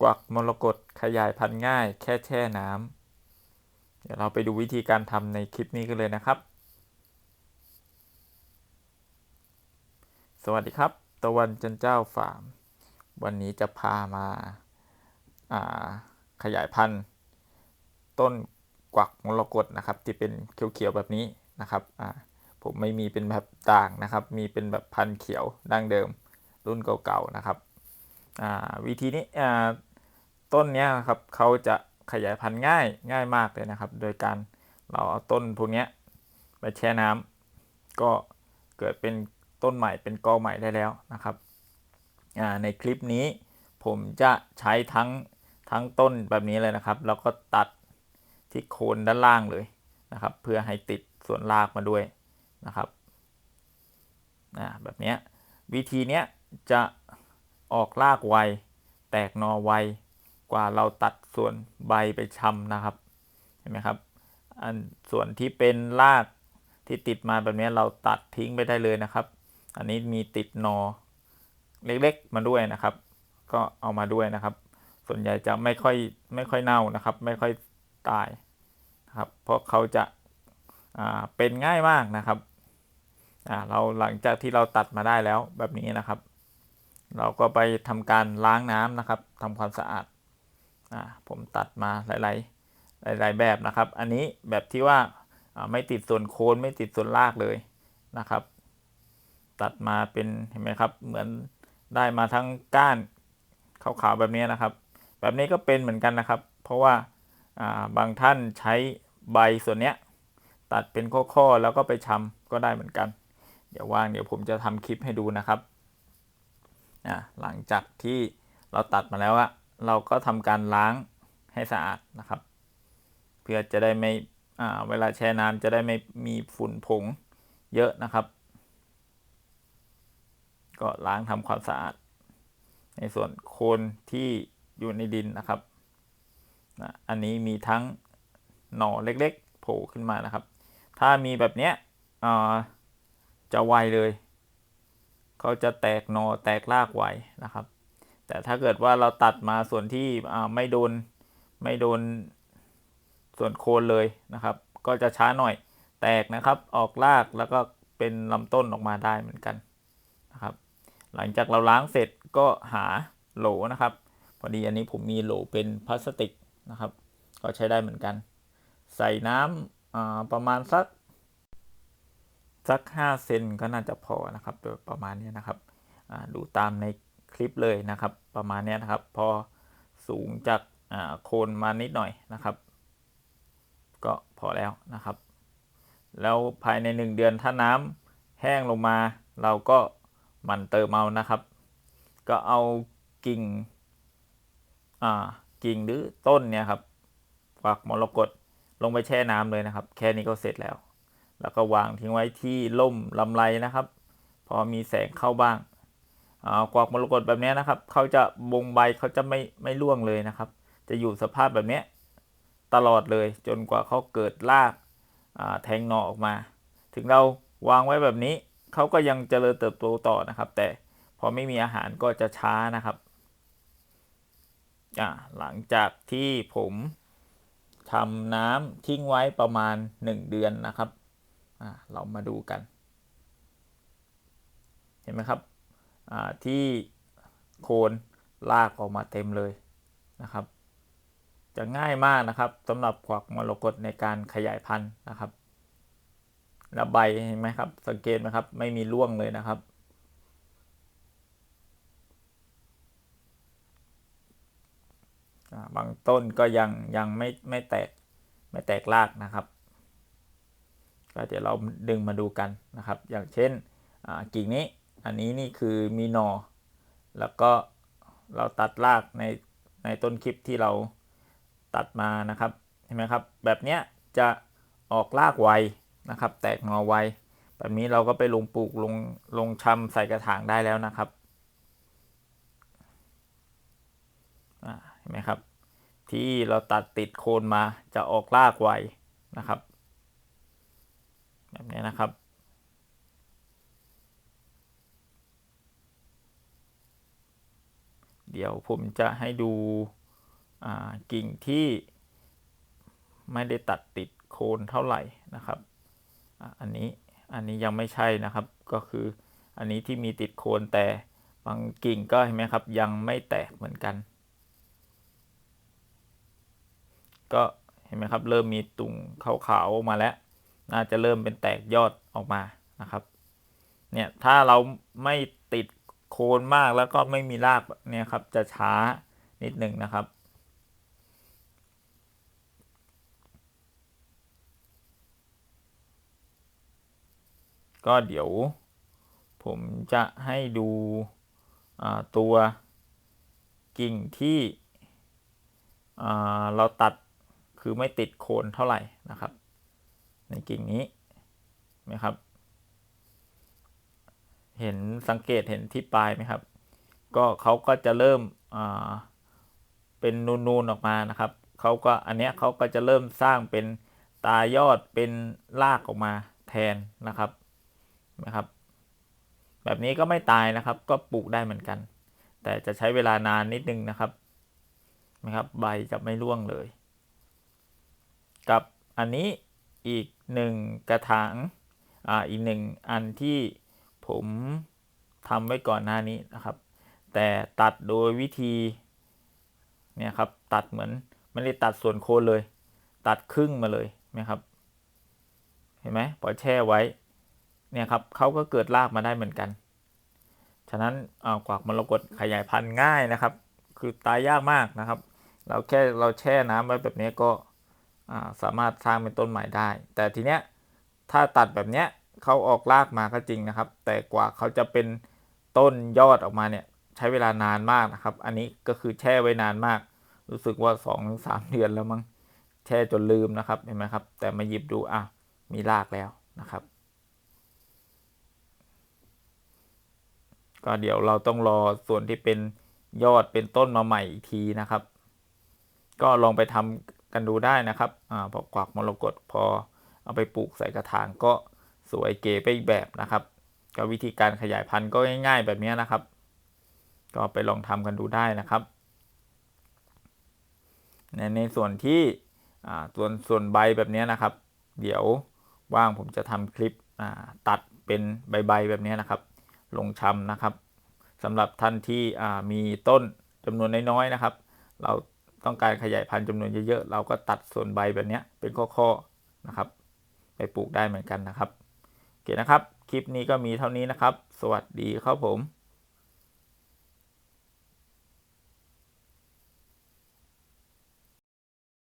กวักมรกตขยายพันธุ์ง่าย แค่แช่น้ำเดี๋ยวเราไปดูวิธีการทำในคลิปนี้กันเลยนะครับ สวัสดีครับ ตะวันจันเจ้าฟาร์ม วันนี้จะพามาาขยายพันธุ์ ต้นกวักมรกตนะครับ ที่เป็นเขียวๆแบบนี้นะครับผมไม่มีเป็นแบบต่างนะครับ มีเป็นแบบพันธุ์เขียวดั้งเดิมรุ่นเก่าๆนะครับวิธีนี้ ต้นนี้ครับเขาจะขยายพันธุ์ง่ายง่ายมากเลยนะครับ โดยการเราเอาต้นพวกนี้ไปแช่น้ำก็เกิดเป็นต้นใหม่เป็นกอใหม่ได้แล้วนะครับในคลิปนี้ผมจะใช้ทั้งทั้งต้นแบบนี้เลยนะครับ แล้วก็ตัดที่โคนด้านล่างเลยนะครับ เพื่อให้ติดส่วนรากมาด้วยนะครับแบบนี้วิธีนี้จะออกรากไว แตกนอไว กว่าเราตัดส่วนใบไปชำนะครับ เห็นไหมครับ อันส่วนที่เป็นรากที่ติดมาแบบนี้เราตัดทิ้งไปได้เลยนะครับ อันนี้มีติดนอเล็กๆมาด้วยนะครับ ก็เอามาด้วยนะครับ ส่วนใหญ่จะไม่ค่อยไม่ค่อยเน่านะครับ ไม่ค่อยตายนะครับ เพราะเขาจะเป็นง่ายมากนะครับเราหลังจากที่เราตัดมาได้แล้วแบบนี้นะครับ เราก็ไปทำการล้างน้ำนะครับทำความสะอาด ผมตัดมาหลายๆ หลาย ๆ แบบนะครับ อันนี้แบบที่ว่าไม่ติดส่วนโคนไม่ติดส่วนรากเลยนะครับ ตัดมาเป็นเห็นไหมครับ เหมือนได้มาทั้งก้านขาวๆแบบนี้นะครับ แบบนี้ก็เป็นเหมือนกันนะครับ เพราะว่าบางท่านใช้ใบส่วนนี้ตัดเป็นข้อๆแล้วก็ไปชำก็ได้เหมือนกัน เดี๋ยวว่างเดี๋ยวผมจะทำคลิปให้ดูนะครับหลังจากที่เราตัดมาแล้วอะ เราก็ทำการล้างให้สะอาดนะครับ เพื่อจะได้ไม่เวลาแช่น้ำจะได้ไม่มีฝุ่นผงเยอะนะครับ ก็ล้างทำความสะอาด ในส่วนโคนที่อยู่ในดินนะครับนะอันนี้มีทั้งหน่อเล็กๆโผล่ขึ้นมานะครับ ถ้ามีแบบเนี้ยจะไวเลย เขาจะแตกหนอแตกรากไวนะครับ แต่ถ้าเกิดว่าเราตัดมาส่วนที่ไม่โดนไม่โดนส่วนโคนเลยนะครับ ก็จะช้าหน่อยแตกนะครับออกรากแล้วก็เป็นลำต้นออกมาได้เหมือนกันนะครับ หลังจากเราล้างเสร็จก็หาโหลนะครับ พอดีอันนี้ผมมีโหลเป็นพลาสติกนะครับ ก็ใช้ได้เหมือนกัน ใส่น้ำประมาณสักสัก 5 เซนก็น่าจะพอนะครับโดยประมาณนี้นะครับ ดูตามใน ลิปเลยนะครับ ประมาณนี้นะครับ พอสูงจากโคนมานิดหน่อยนะครับ ก็พอแล้วนะครับ แล้วภายใน 1 เดือนถ้าน้ำแห้งลงมา เราก็มันเติมเอานะครับ ก็เอากิ่งกิ่งหรือต้นเนี่ยครับฝักมรกตลงไปแช่น้ำเลยนะครับ แค่นี้ก็เสร็จแล้ว แล้วก็วางทิ้งไว้ที่ล่มลำไรนะครับ พอมีแสงเข้าบ้าง กวากมรกตแบบนี้นะครับเขาจะบงใบเขาจะไม่ไม่ร่วงเลยนะครับ จะอยู่สภาพแบบนี้ตลอดเลยจนกว่าเขาเกิดรากแทงหน่อออกมา ถึงเราวางไว้แบบนี้เขาก็ยังเจริญเติบโตต่อนะครับ แต่พอไม่มีอาหารก็จะช้านะครับหลังจากที่ผมทำน้ำทิ้งไว้ประมาณ 1 เดือนนะครับเรามาดูกัน เห็นไหมครับ ที่โคนลากออกมาเต็มเลยนะครับ จะง่ายมากนะครับสำหรับขวักมรกตในการขยายพันธุ์นะครับแล้วใบเห็นไหมครับ สังเกตไหมครับ ไม่มีร่วงเลยนะครับ บางต้นก็ยังยังไม่ไม่แตกไม่แตกรากนะครับ ก็เดี๋ยวเราดึงมาดูกันนะครับ อย่างเช่นกิ่งนี้ อันนี้นี่คือมีนอ แล้วก็เราตัดรากในในต้นคลิปที่เราตัดมานะครับเห็นไหมครับ แบบเนี้ยจะออกรากไวนะครับ แตกหนอไวแบบนี้เราก็ไปลงปลูกลงลงชำใส่กระถางได้แล้วนะครับเห็นไหมครับ ที่เราตัดติดโคนมาจะออกรากไวนะครับ แบบนี้นะครับ เดี๋ยวผมจะให้ดูกิ่งที่ไม่ได้ตัดติดโคนเท่าไหร่นะครับอ,อันนี้อันนี้ยังไม่ใช่นะครับก็คืออันนี้ที่มีติดโคนแต่บางกิ่งก็เห็นไหมครับ ยังไม่แตกเหมือนกัน ก็เห็นไหมครับ เริ่มมีตุ่งขาวๆออกมาแล้ว น่าจะเริ่มเป็นแตกยอดออกมานะครับเนี่ยถ้าเราไม่ติด โคนมากแล้วก็ไม่มีรากเนี่ยครับ จะช้านิดหนึ่งนะครับ ก็เดี๋ยวผมจะให้ดูตัวกิ่งที่เราตัดคือไม่ติดโคนเท่าไหร่นะครับ ในกิ่งนี้ไหมครับ เห็นสังเกตเห็นที่ปลายไหมครับ ก็เขาก็จะเริ่มเป็นนูนๆออกมานะครับเขาก็อันเนี้ยเขาก็จะเริ่มสร้างเป็นตายอดเป็นรากออกมาแทนนะครับนะครับ แบบนี้ก็ไม่ตายนะครับ ก็ปลูกได้เหมือนกัน แต่จะใช้เวลานานนิดนึงนะครับนะครับ ใบจะไม่ร่วงเลย กับอันนี้อีกหนึ่งกระถางอ่าอีกหนึ่งอันที่ ผมทำไว้ก่อนหน้านี้นะครับ แต่ตัดโดยวิธีเนี่ยครับตัดเหมือนไม่ได้ตัดส่วนโคนเลย ตัดครึ่งมาเลยนะครับ เห็นไหมพอยแช่ไว้เนี่ยครับเขาก็เกิดรากมาได้เหมือนกัน ฉะนั้นกวักมรกตขยายพันธุ์ง่ายนะครับ คือตายยากมากนะครับ เราแค่เราแช่น้ำไว้แบบนี้ก็สามารถสร้างเป็นต้นใหม่ได้ แต่ทีเนี้ยถ้าตัดแบบเนี้ย เขาออกรากมาก็จริงนะครับ แต่กว่าเขาจะเป็นต้นยอดออกมาเนี่ยใช้เวลานานมากนะครับ อันนี้ก็คือแช่ไว้นานมาก รู้สึกว่า2อถึงสเดือนแล้วมั้งแช่จนลืมนะครับเห็นไหมครับ แต่มาหยิบดูอะมีรากแล้วนะครับ ก็เดี๋ยวเราต้องรอส่วนที่เป็นยอดเป็นต้นมาใหม่อีกทีนะครับ ก็ลองไปทำกันดูได้นะครับอ่าพอ กวักมรกตพอเอาไปปลูกใส่กระถางก็ สวยเก๋ไปอีกแบบนะครับ ก็วิธีการขยายพันธุ์ก็ง่ายๆแบบนี้นะครับ ก็ไปลองทำกันดูได้นะครับ ในในส่วนที่ส่วนส่วนใบแบบนี้นะครับ เดี๋ยวว่างผมจะทำคลิปตัดเป็นใบๆแบบนี้นะครับ ลงชำนะครับสำหรับท่านที่มีต้นจำนวนน้อยๆนะครับ เราต้องการขยายพันธุ์จำนวนเยอะๆ เราก็ตัดส่วนใบแบบนี้เป็นข้อๆนะครับ ไปปลูกได้เหมือนกันนะครับ เคนะครับ คลิปนี้ก็มีเท่านี้นะครับ สวัสดีครับผม